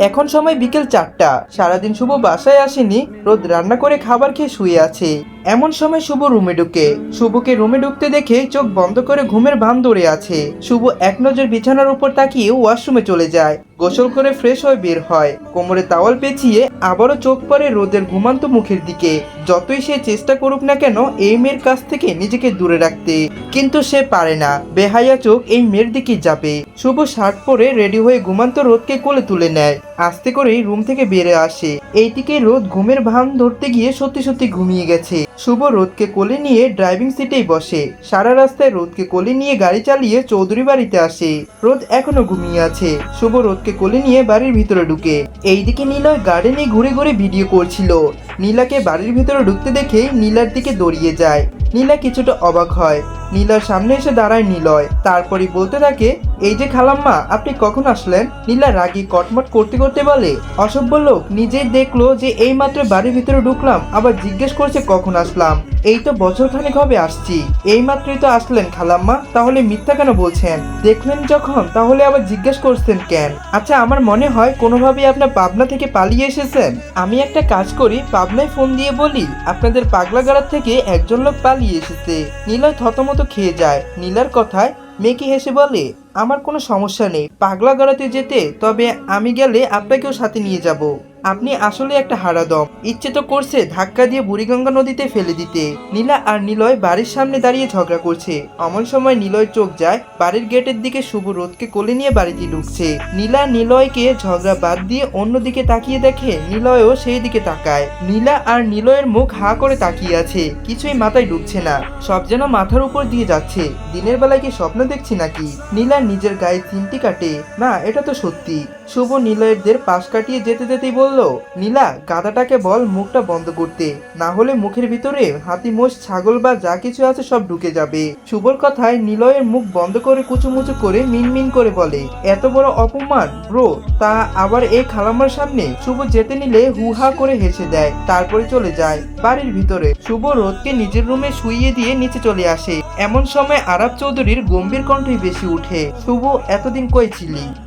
এখন সময় বিকেল চারটা। সারাদিন শুভ বাসায় আসেনি, রোদ রান্না করে খাবার খেয়ে শুয়ে আছে। এমন সময় শুভ রুমে ঢুকে। শুভকে রুমে ঢুকতে দেখে চোখ বন্ধ করে ঘুমের ভান ধরে আছে। শুভ এক নজর বিছানার উপর তাকিয়ে ওয়াশরুমে চলে যায়। গোসল করে ফ্রেশ হয়ে বের হয়। কোমরে তাওয়াল পেঁচিয়ে আবারও চোখ পড়ে রোদের ঘুমান্ত মুখের দিকে। যতই সে চেষ্টা করুক না কেন, এই মেয়ের কাছ থেকে নিজেকে দূরে রাখতে। কিন্তু সে পারে না। বেহাইয়া চোখ এই মেয়ের দিকে যাবে। শুভ শার্ট পরে রেডি হয়ে ঘুমান্ত রোদকে কোলে তুলে নেয়। আস্তে করেই রুম থেকে বেরে আসে। এইদিকে রোদ ঘুমের ভান ধরতে গিয়ে সত্যি সত্যি ঘুমিয়ে গেছে। শুভ রোদকে কোলে নিয়ে ড্রাইভিং সিটেই বসে। সারা রাস্তায় রোদকে কোলে নিয়ে গাড়ি চালিয়ে চৌধুরী বাড়িতে আসে। রোদ এখনও ঘুমিয়ে আছে। শুভ রোদকে কোলে নিয়ে বাড়ির ভিতরে ঢুকে। এইদিকে নীলয় গার্ডেনে ঘুরে ঘুরে ভিডিও করছিল। নীলাকে বাড়ির ভিতরে ঢুকতে দেখে নীলার দিকে দৌড়িয়ে যায়। নীলা কিছুটা অবাক হয়। নীলার সামনে এসে দাঁড়ায় নীলয়। তারপরই বলতে থাকে, এই যে খালাম্মা, আপনি কখন আসলেন? নীলা রাগি কটমট করতে করতে বলে, অসভ্য লোক, নিজেই দেখল যে এই মাত্র বাড়ির ভিতরে ঢুকলাম, আবার জিজ্ঞেস করছে কখন আসলাম। এই তো বছর খানেক হবে আসছি। এই মাত্রই তো আসলেন খালাম্মা, তাহলে মিথ্যা কেন বলছেন? দেখলেন যখন, তাহলে আবার জিজ্ঞেস করছেন কেন? আচ্ছা আমার মনে হয় কোনোভাবেই আপনার পাবনা থেকে পালিয়ে এসেছেন। আমি একটা কাজ করি, পাবনায় ফোন দিয়ে বলি, আপনাদের পাগলাগাড়ার থেকে একজন লোক পালিয়ে এসেছে। নীলয় থতমত খেয়ে যায়। নীলার কথায় মেকি হেসে বলে, আমার কোনো সমস্যা নেই। পাগলা গড়াতে যেতে, তবে আমি গেলে আপনাকেও সাথে নিয়ে যাব। আপনি আসলে একটা হারাদম। ইচ্ছে তো করছে ধাক্কা দিয়ে বুড়িগঙ্গা নদীতে ফেলে দিতে। নীলা আর নিলয় বাড়ির সামনে দাঁড়িয়ে ঝগড়া করছে। অমন সময় নিলয় চোখ যায়, বাড়ির গেটের দিকে শুভ রোদকে কোলে নিয়ে বাড়িতে ঢুকছে। নীলা নিলয়কে ঝগড়া বাদ দিয়ে অন্যদিকে তাকিয়ে দেখে নিলয়ও সেই দিকে তাকায়। নীলা আর নিলয়ের মুখ হা করে তাকিয়ে আছে, কিছুই মাথায় ঢুকছে না। সব যেন মাথার উপর দিয়ে যাচ্ছে। দিনের বেলায় কি স্বপ্ন দেখছি নাকি? নীলা নিজের গায়ে চিমটি কাটে। না, এটা তো সত্যি। শুভ নিলয়েরদের পাশ কাটিয়ে যেতে যেতেই বলল, নীলা, গাদাটাকে বল মুখটা বন্ধ করতে। না হলে মুখের ভিতরে হাতি, মোষ, ছাগল বা যা কিছু আছে সব ঢুকে যাবে। শুভর কথায় নিলয়ের মুখ বন্ধ করে কুচুমুচু করে মিনমিন করে বলে, এত বড় অপমান, ব্রো। তা আবার এই খালাম্মার সামনে? শুভ যেতে নিলে হুহা করে হেসে দেয়, তারপরে চলে যায় বাড়ির ভিতরে। শুভ রোদকে নিজের রুমে শুইয়ে দিয়ে নিচে চলে আসে। এমন সময় আরব চৌধুরীর গম্ভীর কণ্ঠই বেশি উঠে, শুভ, এতদিন কই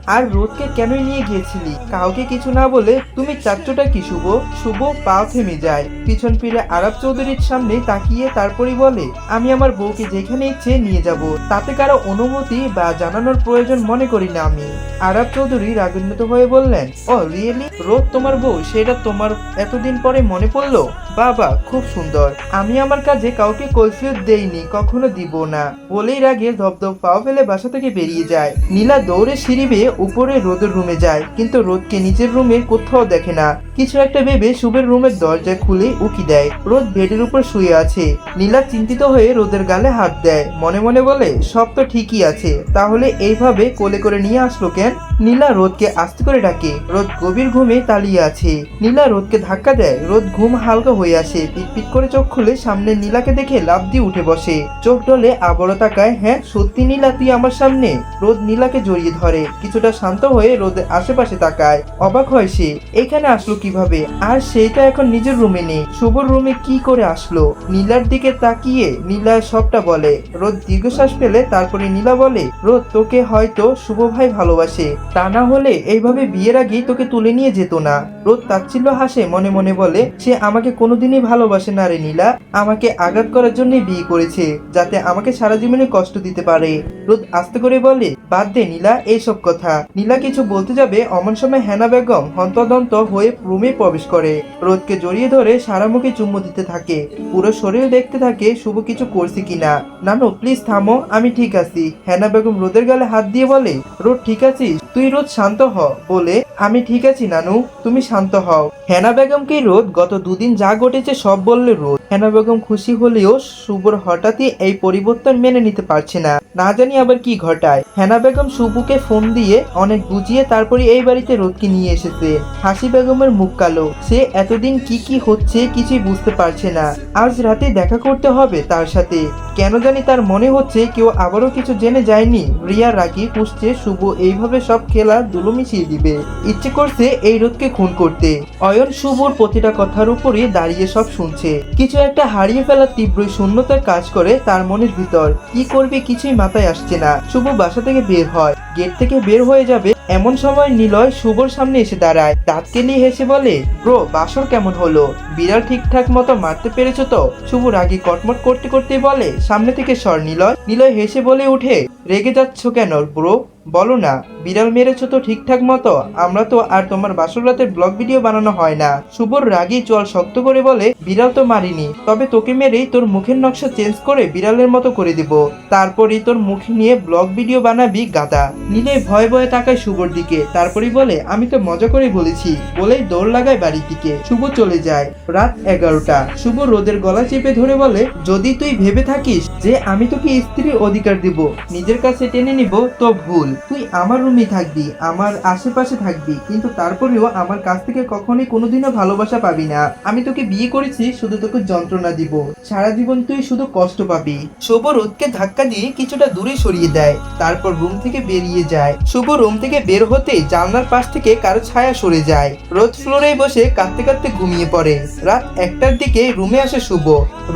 আর রোদকে কেন নিয়ে গিয়েছিলি? কাউকে কিছু না বলে তুমি চাচ্চুটা কি, শুভ? শুভ পা থেমে যায়। পিছন ফিরে আরব চৌধুরীর সামনে তাকিয়ে তারপরই বলে, আমি আমার বউকে যেখানে ইচ্ছে নিয়ে যাব। তাতে কারও অনুমতি বা জানানোর প্রয়োজন মনে করি না আমি। আরব চৌধুরী রাগান্বিত হয়ে বললেন, ও, রিয়েলি? রোদ তোমার বউ, সেটা তোমার এতদিন পরে মনে পড়ল? বাবা, খুব সুন্দর। আমি আমার কাজে কাউকে কৈফিয়ত দেইনি, কখনো দিব না। বলেই রাগে ধপধপ পাও ফেলে বাসা থেকে বেরিয়ে যায়। নীলা দৌড়ে সিঁড়ি বেয়ে উপরে রোদের রুমে যায়, কিন্তু রোদকে নিজের রুমে কোথাও দেখে না। কিছু একটা ভেবে শুভের রুমের দরজা খুলে উকি দেয়। রোদ বেডের উপর শুয়ে আছে। নীলা চিন্তিত হয়ে রোদের গালে হাত দেয়। মনে মনে বলে, সব তো ঠিকই আছে। তাহলে এইভাবে কোলে করে নিয়ে আসলো কেন? নীলা রোদকে আস্তে করে ডাকে। রোদ গভীর ঘুমে তালিয়ে আছে। নীলা রোদকে ধাক্কা দেয়। রোদ ঘুম হালকা হয়ে আসে। পিটপিট করে চোখ খুলে সামনে নীলাকে দেখে লাফ দিয়ে উঠে বসে। চোখ ডলে আবারও তাকায় হ্যাঁ সত্যি নীলা, তুই আমার সামনে? রোদ নীলাকে জড়িয়ে ধরে। কিছুটা শান্ত হয়ে রোদের আশেপাশে তাকায়। অবাক হয় সে, এখানে আসলো কীভাবে? আর সেইটা এখন নিজের রুমে নেই। শুভর রুমে কি করে আসলো? নীলার দিকে তাকিয়ে নীলা সবটা বলে। রোদ দীর্ঘশ্বাস ফেলে তারপরে নীলা বলে, রোদ, তোকে হয়তো শুভ ভাই ভালোবাসে। তা না হলে এইভাবে বিয়ের আগেই তোকে তুলে নিয়ে যেত না। রোদ তাচ্ছিল্য হাসে, মনে মনে বলে, সে আমাকে কোনোদিনই ভালোবাসে না রে নীলা। আমাকে আঘাত করার জন্যই বিয়ে করেছে, যাতে আমাকে সারা জীবনে কষ্ট দিতে পারে। রোদ আস্তে করে বলে বাদ দে নীলা, এইসব কথা। নীলা কিছু বলতে যাবে, অমন সময় হেনা বেগম হন্তদন্ত হয়ে রুমে প্রবেশ করে। রোদকে জড়িয়ে ধরে সারা মুখে চুম্বু দিতে থাকে। পুরো শরীর দেখতে থাকে শুভ কিছু করছে কিনা। নানু প্লিজ থামো, আমি ঠিক আছি। হেনা বেগম রোদের গালে হাত দিয়ে বলে, রোদ, ঠিক আছিস? তুই রোদ, শান্ত হ। বলে, আমি ঠিক আছি, নানু, তুমি শান্ত হও। হেনা বেগমকে রোদ, গত দুদিন যা ঘটেছে সব বললে রোদ। হেনা বেগম খুশি হলেও শুভর হঠাৎই এই পরিবর্তন মেনে নিতে পারছে না। না জানি আবার কি ঘটায়। হেনা বেগম শুভুকে ফোন দিয়ে অনেক বুঝিয়ে তারপরে এই বাড়িতে রোদকে নিয়ে এসেছে। হাসি বেগমের মুখ কালো। সে এতদিন কি কি হচ্ছে কিছুই বুঝতে পারছে না। আজ রাতে দেখা করতে হবে তার সাথে। কেন জানি তার মনে হচ্ছে কেউ আবারও কিছু জেনে যায়নি। রিয়া, রাগি পুষছে শুভ এইভাবে সব খেলা দুলো মিশিয়ে দিবে। ইচ্ছে করছে এই রোদকে খুন করতে। অয়ন শুভর প্রতিটা কথার উপরে দাঁড়িয়ে সব শুনছে। কিছু একটা হারিয়ে ফেলা তীব্র শূন্যতার কাজ করে তার মনের ভিতর। কি করবে কিছুই মাথায় আসছে না। শুভ বাসা থেকে বের হয়। গেট থেকে বের হয়ে যাবে এমন সময় নিলয় শুভর সামনে এসে দাঁড়ায়। দাঁতকে নিয়ে হেসে বলে, ব্রো, বাসর কেমন হলো? বিড়াল ঠিকঠাক মতো মারতে পেরেছ তো? শুভ রাগি কটমট করতে করতে বলে, সামনে থেকে সর নিলয়। নিলয় হেসে বলে উঠে, রেগে যাচ্ছ কেন ব্রো? বলো না, বিড়াল মেরেছো তো ঠিকঠাক মতো, আমরা তো আর তোমার বাসর রাতের ব্লগ ভিডিও বানানো হয় না। শুভর রাগি চল শক্ত করে বলে, বিড়াল তো মারিনি, তবে তোকে মেরেই তোর মুখের নকশা চেঞ্জ করে বিড়ালের মতো করে দিব। তারপরই তোর মুখ নিয়ে ব্লগ ভিডিও বানাবি গাদা। নিলে ভয়ে ভয়ে তাকায় শুভর দিকে, তারপরই বলে, আমি তো মজা করে বলেছি। বলেই দৌড় লাগায় বাড়ির দিকে। শুভ চলে যায় রাত এগারোটা। শুভ রোদের গলা চেপে ধরে বলে, যদি তুই ভেবে থাকিস যে আমি তোকে স্ত্রীর অধিকার দিব, নিজের কাছে টেনে নিব, তো ভুল। তুই আমার রুমে থাকবি, আমার আশেপাশে থাকবি, কিন্তু তারপরেও আমার কাছ থেকে কখনোই কোনোদিনও ভালোবাসা পাবি না। আমি তোকে বিয়ে করেছি, শুধু তোকে যন্ত্রণা দিব। সারা জীবন তুই শুধু কষ্ট পাবি। শুভ রোদকে ধাক্কা দিয়ে কিছুটা দূরে সরিয়ে দেয়, তারপর রুম থেকে বেরিয়ে যায়। শুভ রুম থেকে বের হতে জানলার পাশ থেকে কারও ছায়া সরে যায়। রোদ ফ্লোরে বসে কাঁদতে কাঁদতে ঘুমিয়ে পড়ে। রাত একটার দিকে রুমে আসে শুভ।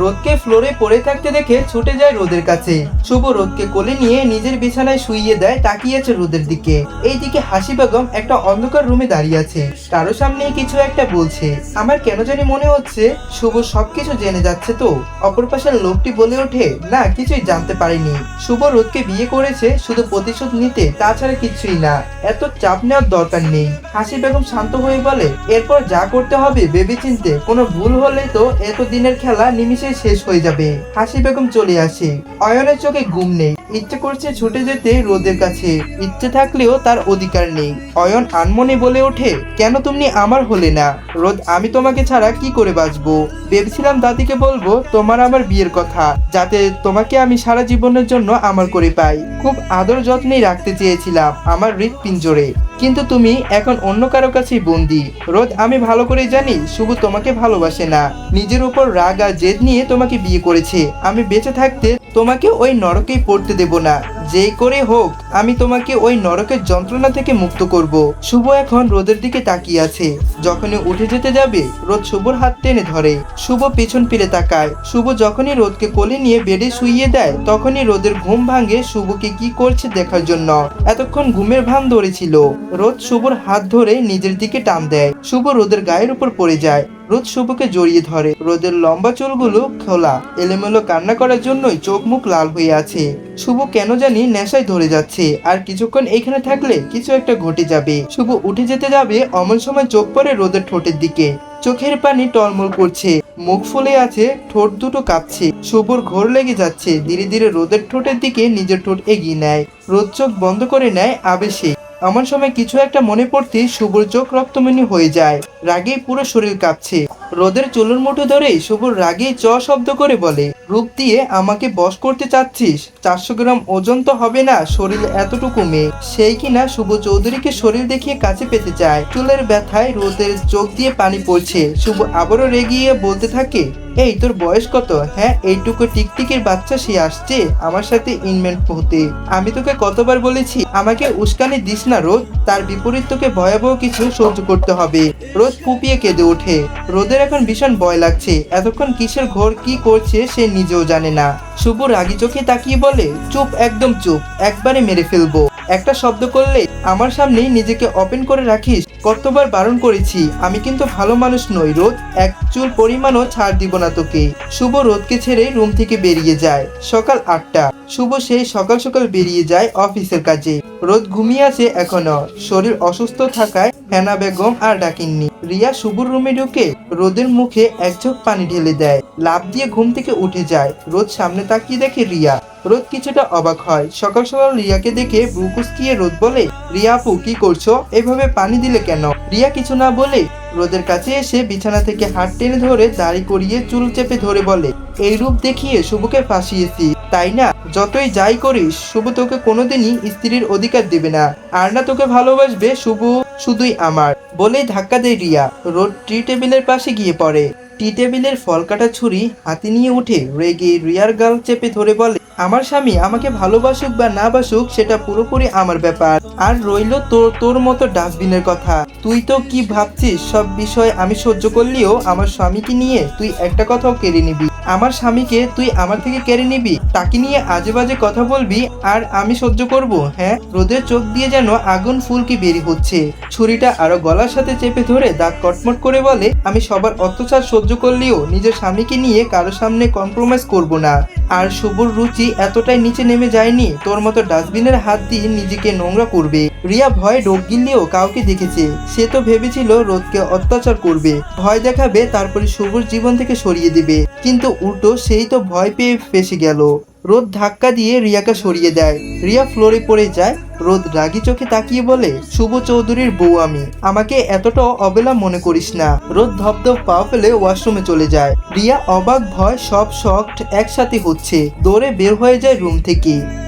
রোদকে ফ্লোরে পড়ে থাকতে দেখে ছুটে যায় রোদের কাছে। শুভ রোদকে কোলে নিয়ে নিজের বিছানায় শুইয়ে দেয় তাকিয়েছে রোদের দিকে। এইদিকে হাসি বেগম একটা অন্ধকার রুমে দাঁড়িয়ে আছে। কারও সামনে কিছু একটা বলছে। আমার কেন জানি মনে হচ্ছে শুভ সবকিছু জেনে যাচ্ছে তো। অপর পাশের লোকটি বলে ওঠে, না, কিছুই জানতে পারিনি। শুভ রোদকে বিয়ে করেছে শুধু প্রতিশোধ নিতে, তাছাড়া কিছুই না। এত চাপ নেওয়ার দরকার নেই। হাসি বেগম শান্ত হয়ে বলে, এরপর যা করতে হবে ভেবে চিনতে কোনো ভুল হলে তো এত দিনের খেলা নিমিশে শেষ হয়ে যাবে। হাসি বেগম চলে আসে। অয়নের চোখে ঘুম নেই। ইচ্ছে করছে ছুটে যেতে রোদের কাছে। ইচ্ছে থাকলেও তার অধিকার নেই। অয়ন আনমনে বলে ওঠে, কেন তুমি আমার হলে না? রোদ, আমি তোমাকে ছাড়া কি করে বাঁচবো? ভেবেছিলাম দাদিকে বলব, তোমার আমার বিয়ের কথা, যাতে তোমাকে আমি সারা জীবনের জন্য আমার করে পাই। খুব আদর যত্নেই রাখতে চেয়েছিলাম আমার হৃৎপিঞ্জরে। কিন্তু তুমি এখন অন্য কারও কাছেই বন্দি। রোদ, আমি ভালো করে জানি শুভ তোমাকে ভালোবাসে না। নিজের উপর রাগ আর জেদ নিয়ে তোমাকে বিয়ে করেছে। আমি বেঁচে থাকতে তোমাকে ওই নরকেই পড়তে দেব না। যেই করে হোক, আমি তোমাকে ওই নরকের যন্ত্রণা থেকে মুক্ত করব। শুভ এখন রোদের দিকে তাকিয়ে আছে। যখনই উঠে যেতে যাবে, রোদ শুভর হাত টেনে ধরে। শুভ পেছন ফিরে তাকায়। শুভ যখনই রোদকে কোলে নিয়ে বেডে শুইয়ে দেয়, তখনই রোদের ঘুম ভাঙে শুভকে কি করছে দেখার জন্য। এতক্ষণ ঘুমের ভান ধরেছিল। রোদ শুভর হাত ধরে নিজের দিকে টান দেয়। শুভ রোদের গায়ের উপর পড়ে যায়। রোদ শুভকে জড়িয়ে ধরে। রোদের লম্বা চুলগুলো খোলা। এলোমেলো কান্না করার জন্যই চোখ মুখ লাল হয়ে আছে। শুভ কেন জানি নেশায় ধরে যাচ্ছে। আর কিছুক্ষণ এখানে থাকলে কিছু একটা ঘটে যাবে। শুভ উঠে যেতে যাবে অমন সময় চোখ পড়ে রোদের ঠোঁটের দিকে। চোখের পানি টলমল করছে। মুখ ফুলে আছে, ঠোঁট দুটো কাঁপছে। শুভর ঘোর লেগে যাচ্ছে। ধীরে ধীরে রোদের ঠোঁটের দিকে নিজের ঠোঁট এগিয়ে নেয়। রোদ চোখ বন্ধ করে নেয় আবেশে। এমন সময় কিছু একটা মনে পড়তে শুভর চোখ রক্তমণি হয়ে যায়। রাগে পুরো শরীর কাঁপছে। রোদের চুলোর মুঠো ধরে শুভর রাগে চ শব্দ করে বলে রূপ দিয়ে আমাকে বশ করতে চাচ্ছিস। চারশো গ্রাম ওজন তো হবে না, শরীর এতটুকু মেয়ে। সেই কিনা শুভ চৌধুরীকে শরীর দেখিয়ে কাছে পেতে চায়। চুলের ব্যথায় রোদের চোখ দিয়ে পানি পড়ছে। শুভ আবারও রেগিয়ে বলতে থাকে, এই, তোর বয়স কত? হ্যাঁ এইটুকু টিকটিকির বাচ্চা সে আসছে আমার সাথে ইনমেন্ট হতে। আমি তোকে কতবার বলেছি, আমাকে উস্কানি দিস না রোদ। তার বিপরীত তোকে ভয়াবহ কিছু সহ্য করতে হবে। রোদ ফুপিয়ে কেঁদে ওঠে। রোদের এখন ভীষণ ভয় লাগছে। এতক্ষণ কিসের ঘোর কি করছে সে নিজেও জানে না। শুভ রাগি চোখে তাকিয়ে বলে, চুপ, একদম চুপ, একবারে মেরে ফেলব। একটা শব্দ করলে আমার সামনেই নিজেকে ওপেন করে রাখিস। কতবার বারণ করেছি। আমি কিন্তু ভালো মানুষ নই, রোদ এক চুল পরিমাণও ছাড় দিব না তোকে। শুভ রোদকে ছেড়ে রুম থেকে বেরিয়ে যায়। সকাল আটটা। শুভ সেই সকাল সকাল বেরিয়ে যায় অফিসের কাজে। রোদ ঘুমিয়ে আছে এখনও। শরীর অসুস্থ থাকায় হেনা বেগম আর ডাকিননি। রিয়া শুভর রুমে ঢুকে রোদের মুখে এক পানি ঢেলে দেয়। লাভ দিয়ে ঘুম থেকে উঠে যায়। রোদ সামনে তাকিয়ে দেখে রিয়া। রোদ কিছুটা অবাক হয়। সকাল সকাল রিয়াকে দেখে ব্রুকুসকিয়ে রোদ বলে রিয়া আপু, কি করছ? এভাবে পানি দিলে কেন? রিয়া কিছু না বলে রোদের কাছে এসে বিছানা থেকে হাত টেনে ধরে দাড়ি করিয়ে চুল চেপে ধরে বলে, এই রূপ দেখিয়ে শুভকে ফাঁসিয়েছি। তাই না? যতই যাই করিস, শুভ তোকে কোনোদিনই স্ত্রীর অধিকার দেবে না। আর না তোকে ভালোবাসবে শুভ, শুধুই আমার। বলেই ধাক্কা দেয় রিয়া। রোদ টি টেবিলের পাশে গিয়ে পড়ে। টি টেবিলের ফল কাটা ছুরি হাতে নিয়ে উঠে রেগে রিয়ার গাল চেপে ধরে বলে, আমার স্বামী আমাকে ভালোবাসুক বা না বাসুক, সেটা পুরোপুরি আমার ব্যাপার। আর রইল তোর তোর মতো ডাস্টবিনের কথা। তুই তো কি ভাবছিস? সব বিষয় আমি সহ্য করলেও আমার স্বামীকে নিয়ে তুই একটা কথাও কেড়ে নিবি। আমার স্বামীকে তুই আমার থেকে কেড়ে নিবি। তাকে নিয়ে আজে বাজে কথা বলবি আর আমি সহ্য করব হ্যাঁ? রোদের চোখ দিয়ে যেন আগুন ফুলকি বেরি হচ্ছে। ছুরিটা আরও গলার সাথে চেপে ধরে দাঁত কটমট করে বলে, আমি সবার অত্যাচার সহ্য করলেও নিজের স্বামীকে নিয়ে কারও সামনে কম্প্রোমাইজ করব না। আর শুভর রুচি এতটাই নিচে নেমে যায়নি, তোর মতো ডাস্টবিনের হাত দিয়ে নিজেকে নোংরা করবে। রিয়া ভয়ে ডোক গিললেও কাউকে দেখেছে। সে তো ভেবেছিল রোদকে অত্যাচার করবে। ভয় দেখাবে, তারপরে শুভর জীবন থেকে সরিয়ে দিবে। কিন্তু উল্টো সেই তো ভয় পেয়ে ফেসে গেল। রোদ ধাক্কা দিয়ে রিয়াকে সরিয়ে দেয়। রিয়া ফ্লোরে পড়ে যায়। রোদ রাগি চোখে তাকিয়ে বলে, শুভ চৌধুরীর বউ আমি। আমাকে এতটা অবেলা মনে করিস না। রোদ ধপধপ পা ফেলে ওয়াশরুমে চলে যায়। রিয়া অবাক ভয় সব শখ একসাথে হচ্ছে। দৌড়ে বের হয়ে যায় রুম থেকে।